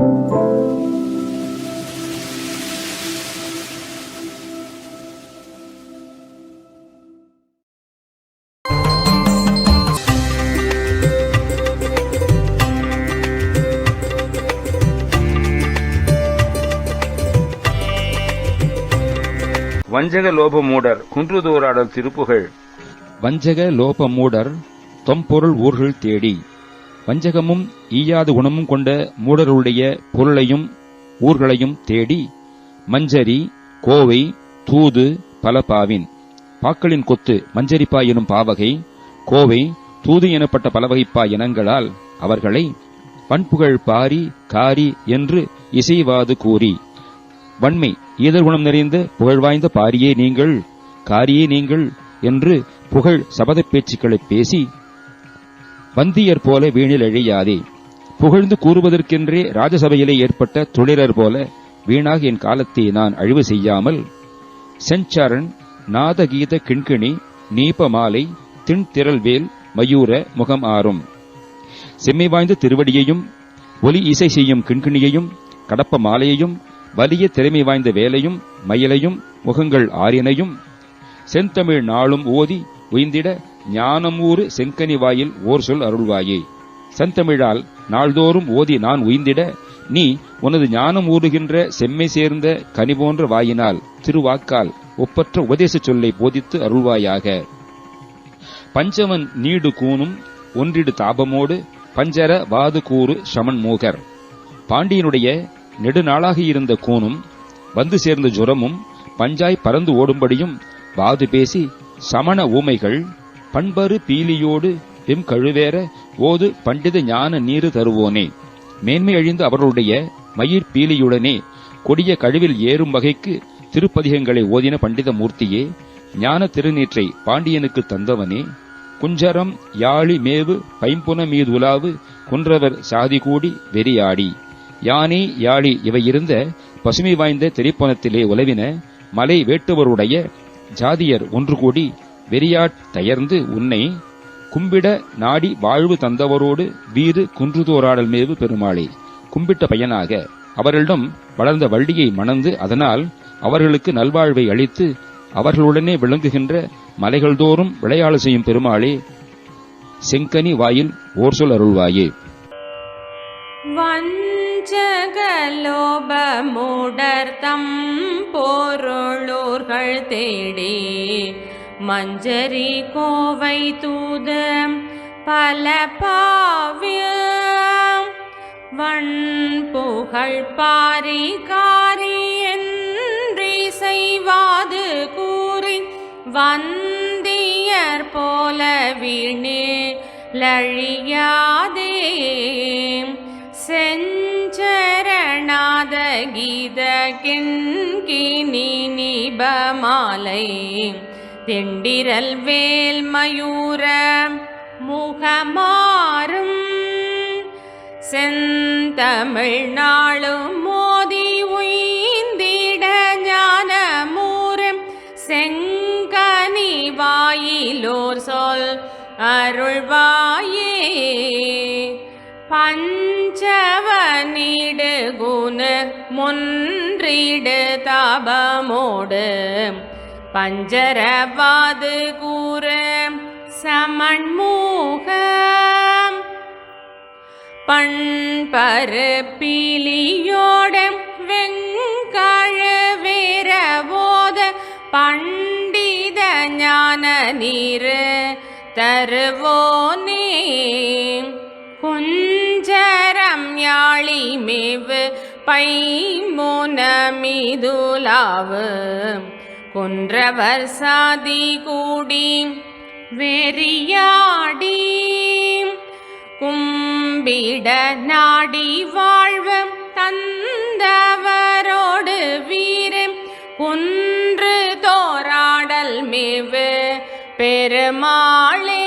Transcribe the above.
வஞ்சக லோபமூடர் குன்றுதோராடல் திருப்புகள். வஞ்சக லோபமூடர் தொம்பொருள் ஊர்கள் தேடி. வஞ்சகமும் ஈயாத குணமும் கொண்ட மூடருடைய பொருளையும் ஊர்களையும் தேடி மஞ்சரி கோவை தூது பல பாவின் பாக்களின் கொத்து மஞ்சரிப்பா எனும் பாவகை கோவை தூது எனப்பட்ட பலவகைப்பா இனங்களால் அவர்களை பண்புகழ் பாரி காரி என்று இசைவாது கூறி வன்மை ஈதர் குணம் நிறைந்த புகழ்வாய்ந்த பாரியே நீங்கள் காரியே நீங்கள் என்று புகழ் சபதப் பேச்சுக்களைப் பேசி வந்தியர் போல வீணில் அழியாதே. புகழ்ந்து கூறுவதற்கென்றே ராஜசபையிலே ஏற்பட்ட தொழிலர் போல வீணாக என் காலத்தை நான் அழிவு செய்யாமல் செஞ்சரண் நாதகீத கிண்கிணி நீபமாலை திண்திரல்வேல் மயூர முகம் ஆறும். செம்மை வாய்ந்த திருவடியையும் ஒலி இசை செய்யும் கிண்கிணியையும் கடப்ப மாலையையும் வலிய திறமை வாய்ந்த வேலையும் மயிலையும் முகங்கள் ஆறினையும் செந்தமிழ் நாளும் ஓதி உயிந்திட ஞானமூறு செங்கனி வாயில் ஓர் சொல் அருள்வாயே. சந்தமிழால் நாள்தோறும் ஓதி நான் உயிந்திட நீ உனது ஞானம் ஊறுகின்ற செம்மை சேர்ந்த கனி போன்ற வாயினால் திருவாக்கால் ஒப்பற்ற உபதேச சொல்லை போதித்து அருள்வாயாக. பஞ்சவன் நீடு கூனும் ஒன்றிடு தாபமோடு பஞ்சர வாது கூறு சமன் மூகர். பாண்டியனுடைய நெடுநாளாக இருந்த கூனும் வந்து சேர்ந்த ஜுரமும் பஞ்சாய் பறந்து ஓடும்படியும் வாது பேசி சமண ஊமைகள் பண்பரு பீலியோடு எம் கழுவேற ஓது பண்டித ஞான நீரு தருவோனே. மேன்மை அழிந்து அவர்களுடைய மயிர் பீலியுடனே கொடிய கழுவில் ஏறும் வகைக்கு திருப்பதிகங்களை ஓதின பண்டித மூர்த்தியே ஞான திருநீற்றை பாண்டியனுக்கு தந்தவனே. குஞ்சரம் யாழி மேவு பைம்புன மீதுலாவு குன்றவர் சாதி கூடி வெறியாடி. யானை யாழி இவை இருந்த பசுமை வாய்ந்த திரைப்பணத்திலே உலவின மலை வேட்டுவருடைய ஜாதியர் ஒன்று கூடி வெறியாட் தயர்ந்து உன்னை கும்பிட நாடி வாழ்வு தந்தவரோடு வீறு குன்றுதோராடல் மேவு பெருமாளே. கும்பிட்ட பையனாக அவர்களிடம் வளர்ந்த வள்ளியை மணந்து அதனால் அவர்களுக்கு நல்வாழ்வை அளித்து அவர்களுடனே விளங்குகின்ற மலைகள்தோறும் விளையாடு செய்யும் பெருமாளே செங்கனி வாயில் ஓர் சொல் அருள்வாயே. வஞ்சகலோபமுடர்தம் பொருளோர்கள் தேடே. மஞ்சரி கோவை தூத பல பாவிய வண் புகழ் பாரி காரி என்றி செய்வாது கூறி வந்தியர் போல வீணே லழியாதே. செஞ்சரணாத கீத கிண்கினி நிபமாலை தெண்டிரல் வேல் மயூர முகமாறும் செந்தமிழ் நாளும் மோதி உயிந்திட ஞானமூரம் செங்கனி வாயிலோர் சொல் அருள்வாயே. பஞ்சவனிடு குண முன்றிடு தாபமோடு பஞ்சரவாது கூற சமன்மூகம். பண்பரு பீலியோட பண்டித ஞான நீர் தருவோனே. குஞ்சரம் யாழி மேவு பைமுனமிதுலாவு. கொன்றவர் சாதி கூடி வெறியாடி கும்பிட நாடி வாழ்வு தந்தவரோடு வீரம் குன்று தோராடல் மேவு பெருமாளே.